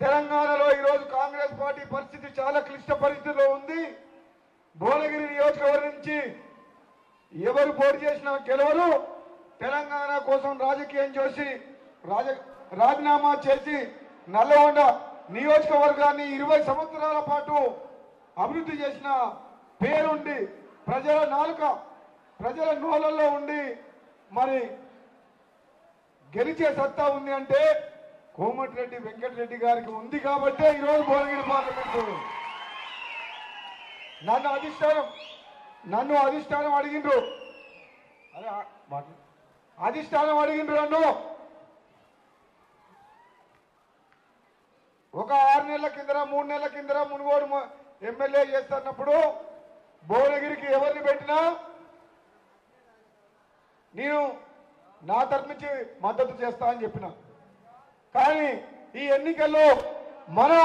తెలంగాణలో ఈరోజు కాంగ్రెస్ పార్టీ పరిస్థితి చాలా క్లిష్ట పరిస్థితిలో ఉంది. భువనగిరి నియోజకవర్గం నుంచి ఎవరు పోటీ చేసినా గెలవరు. తెలంగాణ కోసం రాజకీయం చేసి రాజ రాజీనామా చేసి నల్లగొండ నియోజకవర్గాన్ని ఇరవై సంవత్సరాల పాటు అభివృద్ధి చేసిన పేరుండి ప్రజల నాలుక ప్రజల నోళ్ళల్లో ఉండి మరి గెలిచే సత్తా ఉంది అంటే కోమటిరెడ్డి వెంకటరెడ్డి గారికి ఉంది కాబట్టే ఈరోజు భువనగిరి పార్లమెంటు. నన్ను అధిష్టానం నన్ను అధిష్టానం అడిగిండ్రు. అదే అధిష్టానం అడిగిండ్రు నన్ను. ఒక ఆరు నెలల కిందర మూడు నెలల కిందర మునుగోడు ఎమ్మెల్యే చేస్తున్నప్పుడు భువనగిరికి ఎవరిని పెట్టినా నేను నా తరఫు నుంచి మద్దతు చేస్తా అని చెప్పిన. కానీ ఈ ఎన్నికల్లో మనం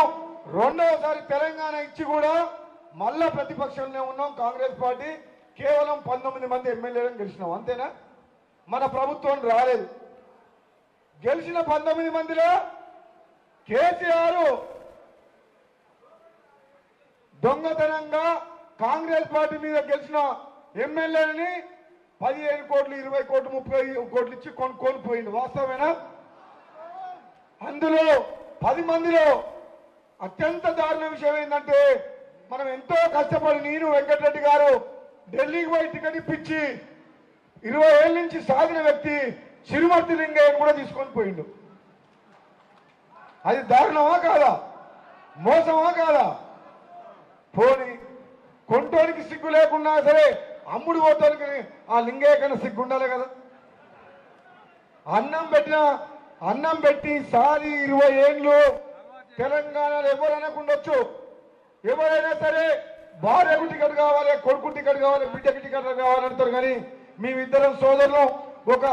రెండవసారి తెలంగాణ ఇచ్చి కూడా మళ్ళా ప్రతిపక్షంలో ఉన్నాం కాంగ్రెస్ పార్టీ. కేవలం పంతొమ్మిది మంది ఎమ్మెల్యేలను గెలిచినాం. అంతేనా? మన ప్రభుత్వం రాలేదు. గెలిచిన పంతొమ్మిది మందిలో కేసీఆర్ దొంగతనంగా కాంగ్రెస్ పార్టీ మీద గెలిచిన ఎమ్మెల్యేలని పదిహేను కోట్లు ఇరవై కోట్లు ముప్పై కోట్లు ఇచ్చి కొనుక్కొని పోయింది వాస్తవేనా అందులో పది మందిలో అత్యంత దారుణ విషయం ఏంటంటే మనం ఎంతో కష్టపడి నేను వెంకటరెడ్డి గారు ఢిల్లీకి పోయి టికెట్ ఇప్పించి ఇరవై ఏళ్ళ నుంచి సాగిన వ్యక్తి సిరిమర్తి లింగయ్యను కూడా తీసుకొని పోయిండు. అది దారుణమా కాదా? మోసమా కాదా? పోని కొంటోనికి సిగ్గు లేకున్నా సరే అమ్ముడు పోతానికి ఆ లింగయ్య కన్నా సిగ్గు ఉండాలి కదా. అన్నం పెట్టిన అన్నం పెట్టి సారి ఇరవై ఏళ్ళు తెలంగాణలో ఎవరు అనకుండొచ్చు. ఎవరైనా సరే భార్యకు టికెట్ కావాలి కొడుకు టికెట్ కావాలి బిడ్డకు టికెట్ కావాలంటారు కానీ మేమిద్దరం సోదరులు. ఒక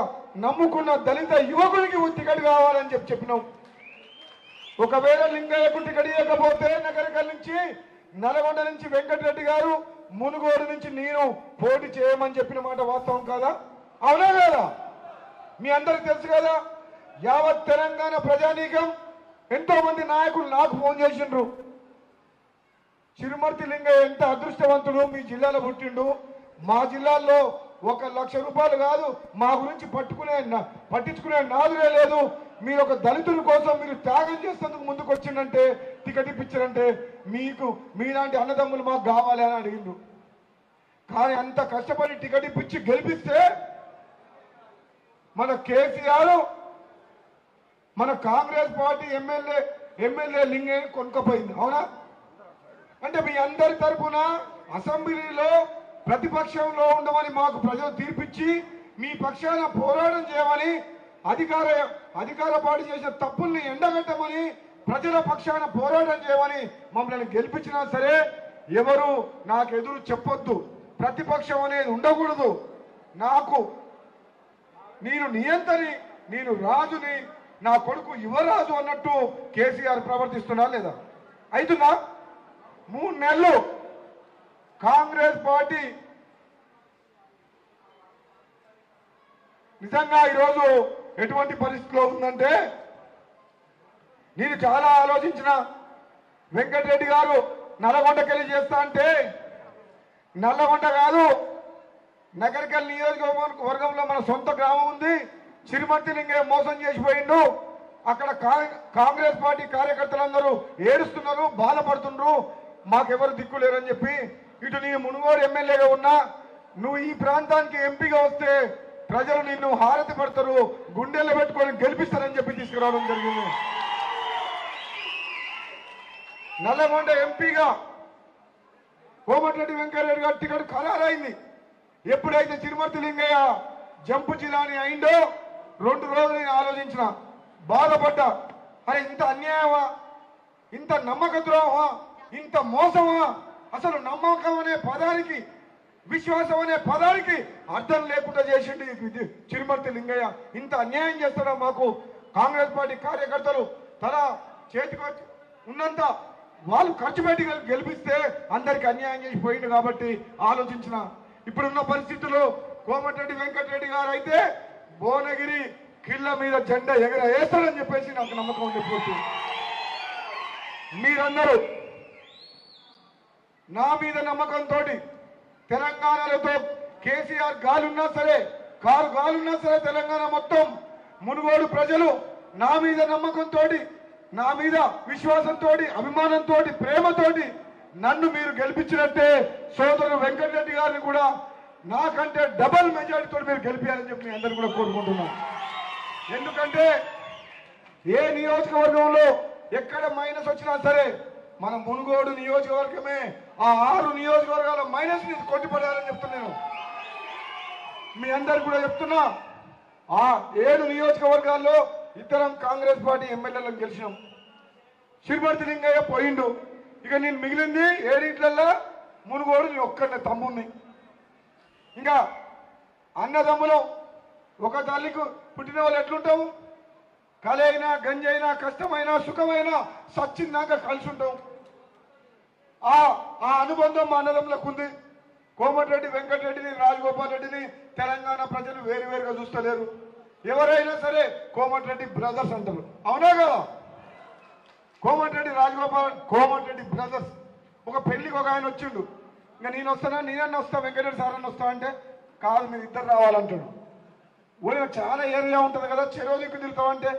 నమ్ముకున్న దళిత యువకునికి టికెట్ కావాలని చెప్పి చెప్పినాం. ఒకవేళ లింగయ్యకు టికెట్ ఇవ్వకపోతే నగరకల్ నుంచి నల్గొండ నుంచి వెంకటరెడ్డి గారు మునుగోడు నుంచి నేను పోటీ చేయమని చెప్పిన మాట వాస్తవం కాదా? అవునా కాదా? మీ అందరికి తెలుసు కదా యావత్ తెలంగాణ ప్రజానీకం ఎంతో మంది నాయకులు నాకు ఫోన్ చేసిండ్రు. చిరుమర్తి లింగయ్య ఎంత అదృష్టవంతుడు మీ జిల్లాలో పుట్టిండు. మా జిల్లాలో ఒక లక్ష రూపాయలు కాదు మా గురించి పట్టుకునే పట్టించుకునే నాదులే లేదు. మీరు ఒక దళితుల కోసం మీరు త్యాగం చేసేందుకు ముందుకు వచ్చిందంటే టికెట్ ఇప్పించారంటే మీకు మీలాంటి అన్నదమ్ములు మాకు కావాలి అని అడిగిండు. కానీ అంత కష్టపడి టికెట్ ఇప్పించి గెలిపిస్తే మన కేసీఆర్ మన కాంగ్రెస్ పార్టీ ఎమ్మెల్యే ఎమ్మెల్యే లింగే కొనుకపోయింది అవునా? అంటే మీ అందరి తరఫున అసెంబ్లీలో ప్రతిపక్షంలో ఉండమని మాకు ప్రజలు తీర్పిచ్చి మీ పక్షాన పోరాటం చేయమని అధికార అధికార పార్టీ చేసిన తప్పుల్ని ఎండగట్టమని ప్రజల పక్షాన పోరాటం చేయమని మమ్మల్ని గెలిపించినా సరే ఎవరు నాకు ఎదురు చెప్పొద్దు. ప్రతిపక్షం అనేది ఉండకూడదు. నాకు నేను నియంతని నేను రాజుని నా కొడుకు యువరాజు అన్నట్టు కేసీఆర్ ప్రవర్తిస్తున్నా లేదా? అవుతుందా మూడు నెలలు కాంగ్రెస్ పార్టీ నిజంగా ఈరోజు ఎటువంటి పరిస్థితిలో ఉందంటే నేను చాలా ఆలోచించిన వెంకటరెడ్డి గారు నల్లగొండకెళ్ళి చేస్తా అంటే నల్లగొండ కాదు నగరికల్ నియోజకవర్గంలో మన సొంత గ్రామం ఉంది. చిరుమర్తి లింగయ్య మోసం చేసిపోయిండు అక్కడ కా- కాంగ్రెస్ పార్టీ కార్యకర్తలందరూ ఏడుస్తున్నారు బాధపడుతున్నారు మాకెవరు దిక్కు లేరని చెప్పి ఇటు నీ మునుగోడు ఎమ్మెల్యేగా ఉన్నా నువ్వు ఈ ప్రాంతానికి ఎంపీగా వస్తే ప్రజలు నిన్ను హారతి పడతారు గుండెల్లో పెట్టుకొని గెలిపిస్తారని చెప్పి తీసుకురావడం జరిగింది. నల్లగొండ ఎంపీగా కోమటిరెడ్డి వెంకయ్యరెడ్డి గారి టికెట్ ఖరారైంది. ఎప్పుడైతే తిరుమతి లింగయ్య జంపు జిల్లాని అయిందో రెండు రోజులు నేను ఆలోచించిన బాధపడ్డా. అరే ఇంత అన్యాయమా? ఇంత నమ్మక ద్రోహమా ఇంత మోసమా? అసలు నమ్మకం అనే పదానికి విశ్వాసం అనే పదానికి అర్థం లేకుండా చేసిండు చిరుమర్తి లింగయ్య. ఇంత అన్యాయం చేస్తాడా మాకు? కాంగ్రెస్ పార్టీ కార్యకర్తలు తల చేతికి వచ్చి ఉన్నంత వాళ్ళు ఖర్చు పెట్టి గెలిపిస్తే అందరికి అన్యాయం చేసి పోయిండు కాబట్టి ఆలోచించిన. ఇప్పుడున్న పరిస్థితుల్లో కోమటిరెడ్డి వెంకటరెడ్డి గారు అయితే భువనగిరి కిళ్ళ మీద జెండా ఎగర వేస్తాడని చెప్పేసి నాకు నమ్మకం ఉంది పూర్తి మీరందరూ నా మీద నమ్మకంతో తెలంగాణలతో కేసీఆర్ గాలున్నా సరే కారు గాలున్నా సరే తెలంగాణ మొత్తం మునుగోడు ప్రజలు నా మీద నమ్మకంతో నా మీద విశ్వాసంతో అభిమానంతో ప్రేమతోటి నన్ను మీరు గెలిపించినట్టే సోదరుడు వెంకటరెడ్డి గారిని కూడా నాకంటే డబల్ మెజారిటీతో మీరు గెలిపించాలని చెప్పి మీ అందరూ కూడా కోరుకుంటున్నాను ఎందుకంటే ఏ నియోజకవర్గంలో ఎక్కడ మైనస్ వచ్చినా సరే మన మునుగోడు నియోజకవర్గమే ఆ ఆరు నియోజకవర్గాల మైనస్ని కొట్టిపడాలని చెప్తున్నాను మీ అందరు కూడా చెప్తున్నా ఆ ఏడు నియోజకవర్గాల్లో ఇద్దరం కాంగ్రెస్ పార్టీ ఎమ్మెల్యేలను గెలిచినాం. శిల్పర్తి లింగయ్య పోయిండు. ఇక నేను మిగిలింది ఏడింట్లల్లో మునుగోడు నేను ఒక్కడిని ఇంకా అన్నదమ్ములు ఒక తల్లికి పుట్టిన వాళ్ళు ఎట్లుంటాము కలైనా గంజైనా కష్టమైనా సుఖమైనా సచ్చిందాక కలిసి ఉంటాం ఆ ఆ అనుబంధం మా అన్నదమ్ములకు ఉంది. కోమటిరెడ్డి వెంకటరెడ్డిని రాజగోపాల్ రెడ్డిని తెలంగాణ ప్రజలు వేరు వేరుగా చూస్తలేరు. ఎవరైనా సరే కోమటిరెడ్డి బ్రదర్స్ అంటారు. అవునా కదా? కోమటిరెడ్డి రాజగోపాల్ కోమటిరెడ్డి బ్రదర్స్. ఒక పెళ్ళికి ఒక ఆయన వచ్చిండు. ఇంకా నేను వస్తానా? నేనన్నా వస్తా? వెంకటరెడ్డి సార్ అన్న వస్తా అంటే కాదు మీరు ఇద్దరు రావాలంటాడు. ఊరిలో చాలా ఏరియా ఉంటుంది కదా చెరువు దిక్కు తిరుగుతావంటే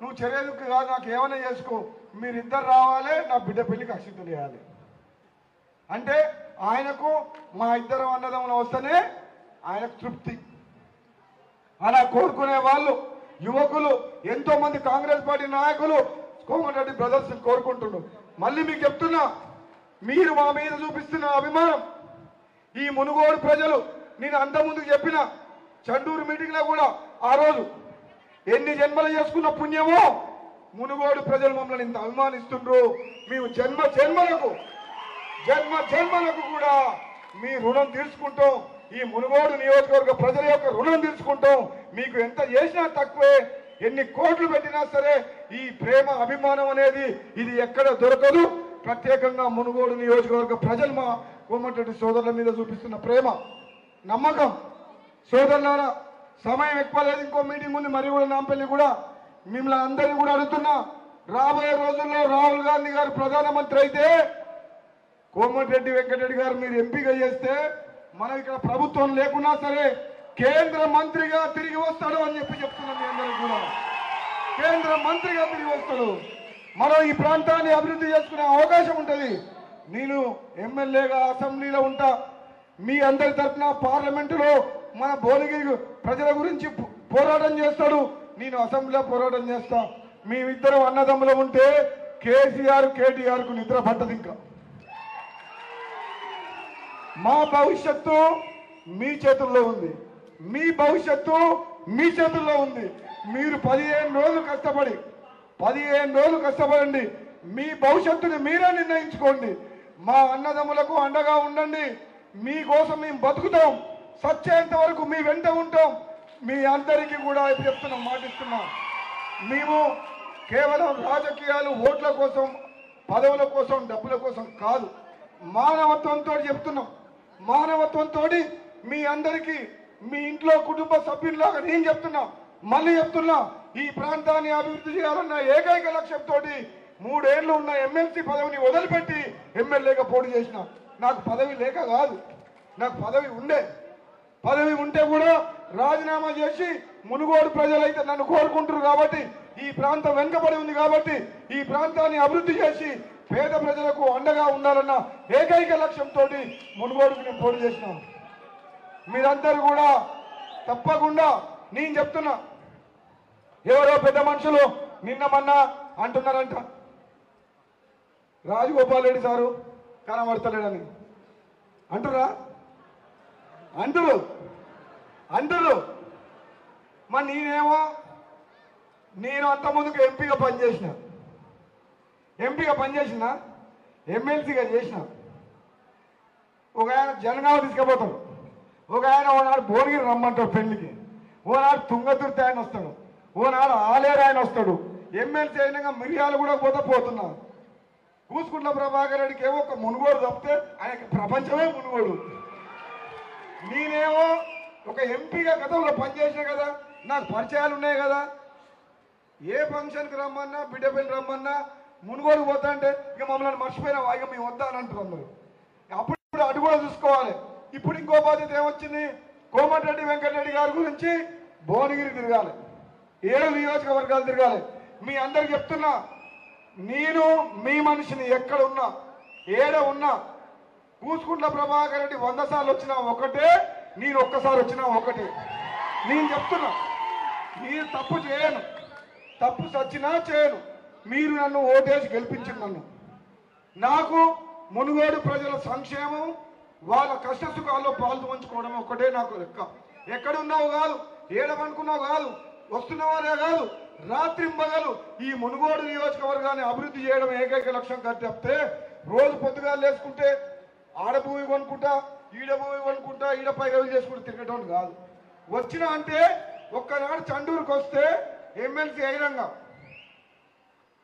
నువ్వు చెరువు దిక్కు కాదు నాకు ఏమైనా చేసుకో. మీరిద్దరు రావాలి నా బిడ్డ పెళ్ళికి అక్షింతలు చేయాలి. అంటే ఆయనకు మా ఇద్దరం అన్నదమ్ములు వస్తేనే ఆయనకు తృప్తి. అలా కోరుకునే వాళ్ళు యువకులు ఎంతో మంది కాంగ్రెస్ పార్టీ నాయకులు కోమటిరెడ్డి బ్రదర్స్ కోరుకుంటున్నారు మళ్ళీ మీకు చెప్తున్నా మీరు మా మీద చూపిస్తున్న అభిమానం. ఈ మునుగోడు ప్రజలు నేను అంత చెప్పిన చండూరు మీటింగ్లో కూడా ఆ రోజు ఎన్ని జన్మలు చేసుకున్న పుణ్యమో మునుగోడు ప్రజలు మమ్మల్ని ఇంత అభిమానిస్తుండ్రు. మేము జన్మ జన్మలకు జన్మ జన్మలకు కూడా మీ రుణం తీర్చుకుంటాం. ఈ మునుగోడు నియోజకవర్గ ప్రజల యొక్క రుణం తీర్చుకుంటాం. మీకు ఎంత చేసినా తక్కువే ఎన్ని కోట్లు పెట్టినా సరే ఈ ప్రేమ అభిమానం అనేది ఇది ఎక్కడ దొరకదు. ప్రత్యేకంగా మునుగోడు నియోజకవర్గ ప్రజలు మా కోమటిరెడ్డి సోదరుల మీద చూపిస్తున్న ప్రేమ నమ్మకం. సోదరులారా సమయం ఎక్కువ లేదు ఇంకో మీటింగ్ ఉంది మరి కూడా నాంపల్లి కూడా. మిమ్మల్ని అందరినీ కూడా అడుగుతున్నా రాబోయే రోజుల్లో రాహుల్ గాంధీ గారు ప్రధానమంత్రి అయితే కోమటిరెడ్డి వెంకటరెడ్డి గారు మీరు ఎంపిక చేస్తే మనం ఇక్కడ ప్రభుత్వం లేకున్నా సరే కేంద్ర మంత్రిగా తిరిగి వస్తాడు అని చెప్పి చెప్తున్నాం మీ అందరూ కూడా. కేంద్ర మంత్రిగా తిరిగి వస్తాడు. మనం ఈ ప్రాంతాన్ని అభివృద్ధి చేసుకునే అవకాశం ఉంటుంది. నేను ఎమ్మెల్యేగా అసెంబ్లీలో ఉంటా. మీ అందరి తరఫున పార్లమెంటులో మన భువనగిరి ప్రజల గురించి పోరాటం చేస్తాడు. నేను అసెంబ్లీలో పోరాటం చేస్తా. మేమిద్దరం అన్నదమ్ములు ఉంటే కేసీఆర్ కేటీఆర్కు నిద్ర పట్టదు ఇంకా. మా భవిష్యత్తు మీ చేతుల్లో ఉంది. మీ భవిష్యత్తు మీ చేతుల్లో ఉంది. మీరు పదిహేను రోజులు కష్టపడి పదిహేను రోజులు కష్టపడండి. మీ భవిష్యత్తుని మీరే నిర్ణయించుకోండి. మా అన్నదమ్ములకు అండగా ఉండండి. మీకోసం మేము బతుకుతాం. సచ్చేంత వరకు మీ వెంట ఉంటాం. మీ అందరికీ కూడా చెప్తున్నాం మాటిస్తున్నాం మేము కేవలం రాజకీయాలు ఓట్ల కోసం పదవుల కోసం డబ్బుల కోసం కాదు. మానవత్వంతో చెప్తున్నాం. మానవత్వంతో మీ అందరికీ మీ ఇంట్లో కుటుంబ సభ్యుల్లాగా నేను చెప్తున్నా. మళ్ళీ చెప్తున్నా. ఈ ప్రాంతాన్ని అభివృద్ధి చేయాలన్న ఏకైక లక్ష్యంతో మూడేళ్ళు ఉన్న ఎమ్మెల్సీ పదవిని వదిలిపెట్టి ఎమ్మెల్యేగా పోటీ చేసిన. నాకు పదవి లేక కాదు. నాకు పదవి ఉండే. పదవి ఉంటే కూడా రాజీనామా చేసి మునుగోడు ప్రజలైతే నన్ను కోరుకుంటారు కాబట్టి ఈ ప్రాంతం వెనుకబడి ఉంది కాబట్టి ఈ ప్రాంతాన్ని అభివృద్ధి చేసి పేద ప్రజలకు అండగా ఉండాలన్న ఏకైక లక్ష్యంతో మునుగోడుకు నేను పోటీ చేసినాను. మీరందరూ కూడా తప్పకుండా నేను చెప్తున్నా ఎవరో పెద్ద మనుషులు నిన్న మొన్న అంటున్నారంట. రాజగోపాల్ రెడ్డి సారు కనబడతలేడని. అంటురా అంటురు. అంటురు. మరి నేనేమో నేను అంత ముందుకు ఎంపీగా పనిచేసిన. ఎంపీగా పనిచేసిన ఎమ్మెల్సీగా చేసిన. ఒక ఆయన జనగామ తీసుకుపోతాడు. ఒక ఆయన ఓనాడు భువనగిరి రమ్మంటాడు పెళ్ళికి. ఓనాడు తుంగతుర్తి ఆయన వస్తాడు. ఓనాడు ఆలేరు ఆయన వస్తాడు. ఎమ్మెల్సీ అయినాక మిరియాలు కూడా పోతే పోతున్నా. కూసుకుంట్ల ప్రభాకర్ రెడ్డికి ఏమో ఒక మునుగోడు తప్పితే ఆయన ప్రపంచమే మునుగోడు. నేనేమో ఒక ఎంపీగా గతంలో పనిచేసిన కదా నాకు పరిచయాలు ఉన్నాయి కదా. ఏ ఫంక్షన్కి రమ్మన్నా బిడ్డ పెళ్ళి రమ్మన్నా మునుగోడు పోతా అంటే ఇక మమ్మల్ని మర్చిపోయినా ఇక మేము వద్దా అని అంటారు అందరూ. అప్పుడు ఇప్పుడు అటు కూడా చూసుకోవాలి. ఇప్పుడు ఇంకో బాధ్యత ఏమొచ్చింది? కోమటిరెడ్డి వెంకటరెడ్డి గారి గురించి భువనగిరి తిరగాలి. ఏడు నియోజకవర్గాలు తిరగాలి. మీ అందరికి చెప్తున్నా నేను మీ మనిషిని ఎక్కడ ఉన్నా ఏడ ఉన్నా కూసుకుంట్ల ప్రభాకర్ రెడ్డి వంద సార్లు వచ్చినా ఒకటే నేను ఒక్కసారి వచ్చినా ఒకటే. నేను చెప్తున్నా మీరు తప్పు చేయను. తప్పు సచ్చినా చేయను. మీరు నన్ను ఓటేసి గెలిపించింది నన్ను. నాకు మునుగోడు ప్రజల సంక్షేమం వాళ్ళ కష్ట సుఖాల్లో పాలు పంచుకోవడం ఒకటే నాకు లెక్క. ఎక్కడున్నావు కాదు ఏడమనుకున్నావు కాదు వస్తున్నవారే కాదు రాత్రి మగలు ఈ మునుగోడు నియోజకవర్గాన్ని అభివృద్ధి చేయడం ఏకైక లక్ష్యం కాదు తప్పితే రోజు పొద్దుగా లేసుకుంటే ఆడభూమి కొనుక్కుంటా ఈడ భూమి కొనుక్కుంటా ఈడ పై చేసుకుంటూ తిరగటం కాదు. వచ్చిన అంటే ఒక్కనాడు చండూరుకు వస్తే ఎమ్మెల్సీ అయినంగా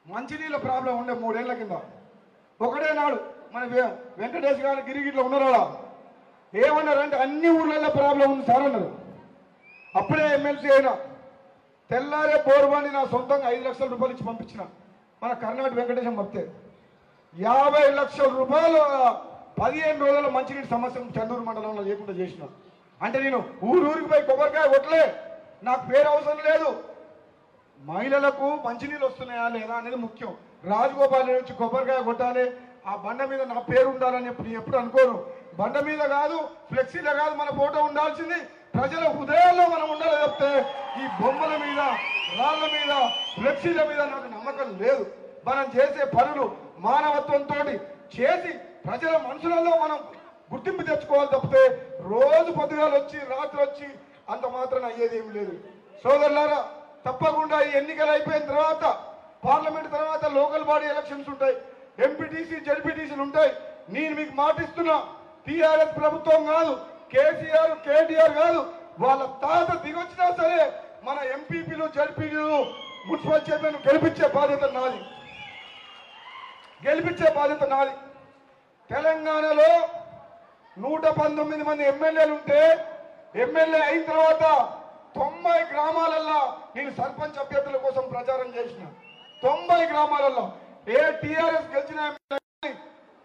మంచినీళ్ళ ప్రాబ్లం ఉండే మూడేళ్ళ కింద. ఒకటే నాడు మన వెంకటేష్ గారు గిరిగిట్లో ఉన్నారా ఏమన్నారంటే అన్ని ఊర్లలో ప్రాబ్లం ఉంది సార్ అన్నారు. అప్పుడే ఎమ్మెల్సీ అయినా తెల్లారే బోర్వాణి నా సొంతంగా ఐదు లక్షల రూపాయలు ఇచ్చి పంపించిన. మన కర్ణాటక వెంకటేశం భక్తే. యాభై లక్షల రూపాయలు పదిహేను రోజుల మంచినీటి సమస్యను చందూరు మండలంలో లేకుండా చేసిన. అంటే నేను ఊరూరికి పోయి కొబ్బరికాయ కొట్టలే. నాకు పేరు అవసరం లేదు. మహిళలకు మంచినీళ్ళు వస్తున్నాయా లేదా అనేది ముఖ్యం. రాజగోపాల్ నుంచి కొబ్బరికాయ కొట్టాలి. ఆ బండ మీద నా పేరు ఉండాలని ఎప్పుడు నేను ఎప్పుడు అనుకోను. బండ మీద కాదు ఫ్లెక్సీలో కాదు మన ఫోటో ఉండాల్సింది. ప్రజల హృదయాల్లో మనం ఉండాలి చెప్తే ఈ బొమ్మల మీద రాళ్ళ మీద ఫ్లెక్సీల మీద నాకు నమ్మకం లేదు. మనం చేసే పనులు మానవత్వంతో చేసి ప్రజల మనసులలో మనం గుర్తింపు తెచ్చుకోవాలి తప్పితే రోజు పొద్దుగాలు వచ్చి రాత్రి వచ్చి అంత మాత్రం అయ్యేది ఏమి లేదు. సోదరులారా తప్పకుండా ఈ ఎన్నికలు అయిపోయిన తర్వాత పార్లమెంట్ తర్వాత లోకల్ బాడీ ఎలక్షన్స్ ఉంటాయి. ఎంపీటీసీ జడ్పీటీసీలు ఉంటాయి. నేను మీకు మాటిస్తున్నా టీఆర్ఎస్ ప్రభుత్వం కాదు కేసీఆర్ కేటీఆర్ కాదు వాళ్ళ తాత దిగొచ్చినా సరే మన ఎంపీపీలు జడ్పీలు మున్సిపల్ చైర్మన్ గెలిపించే బాధ్యత నాది. గెలిపించే బాధ్యత నాది. తెలంగాణలో నూట పంతొమ్మిది మంది ఎమ్మెల్యేలు ఉంటే ఎమ్మెల్యే అయిన తర్వాత తొంభై గ్రామాలల్లో నేను సర్పంచ్ అభ్యర్థుల కోసం ప్రచారం చేసిన. తొంభై గ్రామాలలో ఏ టీఆర్ఎస్ గెలిచిన ఎమ్మెల్యే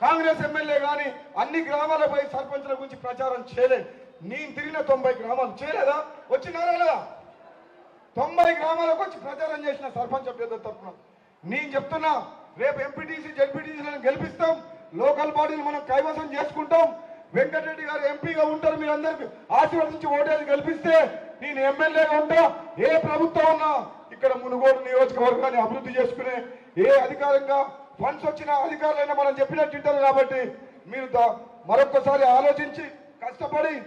కాంగ్రెస్ ఎమ్మెల్యే కానీ అన్ని గ్రామాలపై సర్పంచ్ల గురించి ప్రచారం చేయలేదు. నేను తిరిగిన తొంభై గ్రామాలు చేయలేదా? వచ్చినారా లేదా తొంభై గ్రామాలకు వచ్చి ప్రచారం చేసిన సర్పంచ్ అభ్యర్థుల తరఫున. నేను చెప్తున్నా రేపు ఎంపీటీసీ జడ్పీటీసీలను గెలిపిస్తాం. లోకల్ బాడీని మనం కైవసం చేసుకుంటాం. వెంకటరెడ్డి గారు ఎంపీగా ఉంటారు మీరు ఆశీర్వదించి ఓటేసి గెలిపిస్తే నేను ఎమ్మెల్యేగా ఉంటా. ఏ ప్రభుత్వం ఉన్నా ఇక్కడ మునుగోడు నియోజకవర్గాన్ని అభివృద్ధి చేసుకునే ఏ అధికారంగా ఫండ్స్ వచ్చిన అధికారులైనా మనం చెప్పినట్టు వింటారు కాబట్టి మీరు మరొకసారి ఆలోచించి కష్టపడి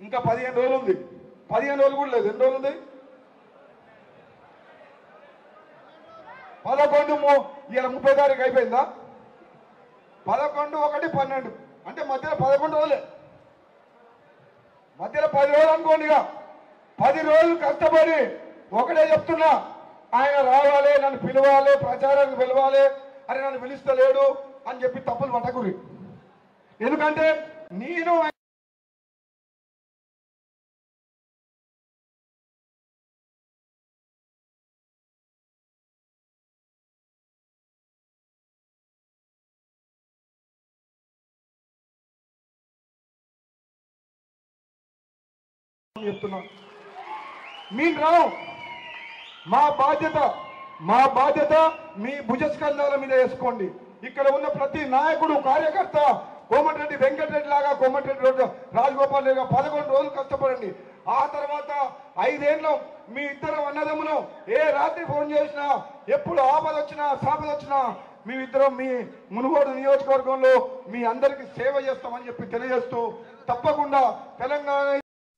ఇంకా పదిహేను రోజులు ఉంది. పదిహేను రోజులు కూడా లేదు. ఎన్ని రోజులు ఉంది? పదకొండు ము- ఇవాళ ముప్పై తారీఖు అయిపోయిందా? పదకొండు ఒకటి పన్నెండు. అంటే మధ్యలో పదకొండు రోజులే. మధ్యలో పది రోజులు అనుకోండి ఇక. పది రోజులు కష్టపడి ఒకటే చెప్తున్నా. ఆయన రావాలి నన్ను పిలవాలి ప్రచారానికి పిలవాలి అని నన్ను పిలుస్తలేడు అని చెప్పి తప్పులు పట్టకురి. ఎందుకంటే నేను చెప్తున్నా. మీరు రావు. మా బాధ్యత మా బాధ్యత మీ భుజస్కంధాల మీద వేసుకోండి. ఇక్కడ ఉన్న ప్రతి నాయకుడు కార్యకర్త కోమటిరెడ్డి వెంకటరెడ్డి లాగా కోమటిరెడ్డి రోడ్డు రాజగోపాల్ రెడ్డి పదకొండు రోజులు కష్టపడండి. ఆ తర్వాత ఐదేళ్ళు మీ ఇద్దరు అన్నదమ్ములు ఏ రాత్రి ఫోన్ చేసినా ఎప్పుడు ఆపద వచ్చినా సాపద వచ్చినా మీ ఇద్దరం మీ మునుగోడు నియోజకవర్గంలో మీ అందరికీ సేవ చేస్తామని చెప్పి తెలియజేస్తూ తప్పకుండా తెలంగాణ